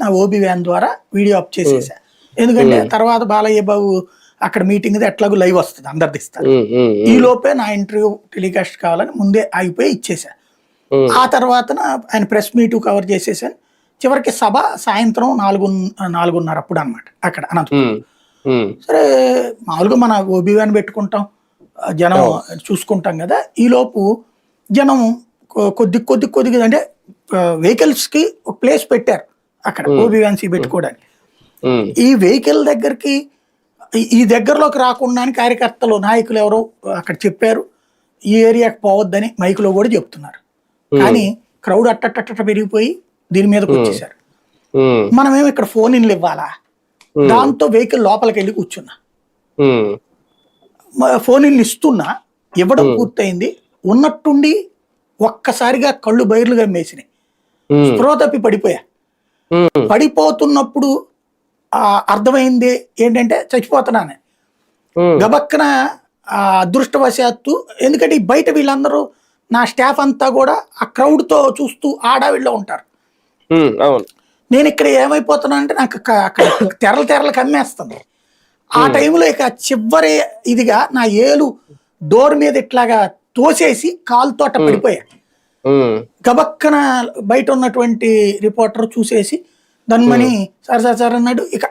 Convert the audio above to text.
నా OB van ద్వారా video up చేసేసా. ఎందుకంటే తర్వాత బాలయ్య బాబు అక్కడ మీటింగ్ ఎట్లాగో లైవ్ వస్తుంది అందరిది ఇస్తారు. ఈ లోపే నా ఇంటర్వ్యూ టెలికాస్ట్ కావాలని ముందే ఆగిపోయి ఇచ్చేసా. ఆ తర్వాత ఆయన ప్రెస్ మీట్ కవర్ చేసేసాను. చివరికి సభ సాయంత్రం నాలుగు నాలుగున్నర అప్పుడు అనమాట అక్కడ అనంతపురం. సరే మామూలుగా మన ఓబీ వ్యాన్ పెట్టుకుంటాం. జనం చూసుకుంటాం కదా. ఈ లోపు జనం కొద్ది కొద్ది కొద్దిగా అంటే వెహికల్స్కి ఒక ప్లేస్ పెట్టారు. అక్కడ ఓబీ వ్యాన్స్ పెట్టుకోవడానికి. ఈ వెహికల్ దగ్గరికి ఈ- దగ్గరలోకి రాకుండా కార్యకర్తలు నాయకులు ఎవరో అక్కడ చెప్పారు ఈ ఏరియాకి పోవద్దని మైకులో కూడా చెప్తున్నారు. కానీ క్రౌడ్ అట్టట్టట్ట పెరిగిపోయి దీని మీదకి వచ్చేసారు మనమేమో ఇక్కడ ఫోన్ ఇన్లు ఇవ్వాలా? దాంతో వెహికల్ లోపలికి వెళ్ళి కూర్చున్నా. ఫోన్ ఇన్లు ఇస్తున్నా ఇవ్వడం పూర్తయింది. ఉన్నట్టుండి ఒక్కసారిగా కళ్ళు బైర్లు గమ్మేసినాయి ఉమ్, స్పృహ తప్పి పడిపోయా. పడిపోతున్నప్పుడు ఆ, అర్థమైంది ఏంటంటే చచ్చిపోతున్నాను. గబక్కన ఆ అదృష్టవశాత్తు ఎందుకంటే బయట వీళ్ళందరూ నా స్టాఫ్ అంతా కూడా ఆ crowd తో చూస్తూ ఆడావిడిలో ఉంటారు. నేను ఇక్కడ ఏమైపోతున్నా అంటే నాకు తెరలు తెరలు కమ్మేస్తుంది. ఆ టైంలో ఇక చివరి ఇదిగా నా ఏలు డోర్ మీద ఇట్లాగా తోసేసి కాలుతోట పడిపోయా ఉమ్, గబక్కన బయట ఉన్నటువంటి రిపోర్టర్ చూసేసి దన్మని సార్ సార్ సార్ అన్నాడు. ఇక